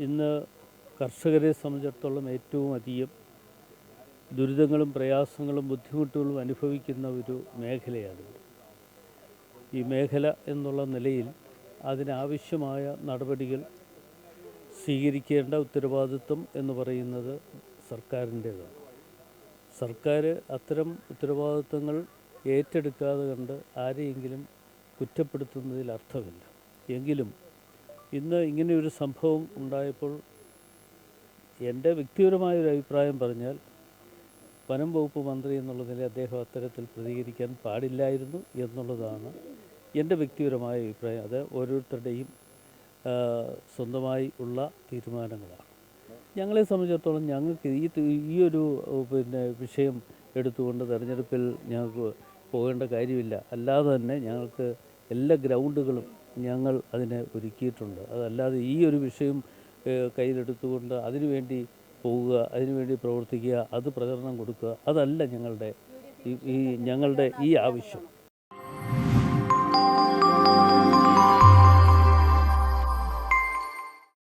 ഇന്ന് കർഷകരെ സംബന്ധിച്ചിടത്തോളം ഏറ്റവും അധികം ദുരിതങ്ങളും പ്രയാസങ്ങളും ബുദ്ധിമുട്ടുകളും അനുഭവിക്കുന്ന ഒരു മേഖലയാണ് ഈ മേഖല എന്നുള്ള നിലയിൽ അതിനാവശ്യമായ നടപടികൾ സ്വീകരിക്കേണ്ട ഉത്തരവാദിത്വം എന്ന് പറയുന്നത് സർക്കാരിന്റേതാണ്. സർക്കാർ അത്തരം ഉത്തരവാദിത്വങ്ങൾ ഏറ്റെടുക്കാതെ കണ്ട് ആരെയെങ്കിലും കുറ്റപ്പെടുത്തുന്നതിൽ അർത്ഥമില്ല. എങ്കിലും ഇന്ന് ഇങ്ങനെയൊരു സംഭവം ഉണ്ടായപ്പോൾ എന്റെ വ്യക്തിപരമായ ഒരു അഭിപ്രായം പറഞ്ഞാൽ വനം വകുപ്പ് മന്ത്രി എന്നുള്ള നിലയിൽ അദ്ദേഹം അത്തരത്തിൽ പ്രതികരിക്കാൻ പാടില്ലായിരുന്നു എന്നുള്ളതാണ് എന്റെ വ്യക്തിപരമായ അഭിപ്രായം. അത് ഓരോരുത്തരുടെയും സ്വന്തമായി ഉള്ള തീരുമാനങ്ങളാണ്. ഞങ്ങളെ സംബന്ധിച്ചിടത്തോളം ഞങ്ങൾക്ക് ഈ ഈ ഒരു പിന്നെ വിഷയം എടുത്തുകൊണ്ട് തെരഞ്ഞെടുപ്പിൽ ഞങ്ങൾക്ക് പോകേണ്ട കാര്യമില്ല. അല്ലാതെ തന്നെ ഞങ്ങൾക്ക് എല്ലാ ഗ്രൗണ്ടുകളും ഞങ്ങൾ അതിനെ ഒരുക്കിയിട്ടുണ്ട്. അതല്ലാതെ ഈ ഒരു വിഷയം കയ്യിലെടുത്തുകൊണ്ട് അതിനുവേണ്ടി പോവുക അതിനുവേണ്ടി പ്രവർത്തിക്കുക അത് പ്രചരണം കൊടുക്കുക അതല്ല ഞങ്ങളുടെ ഈ ഞങ്ങളുടെ ഈ ആവശ്യം.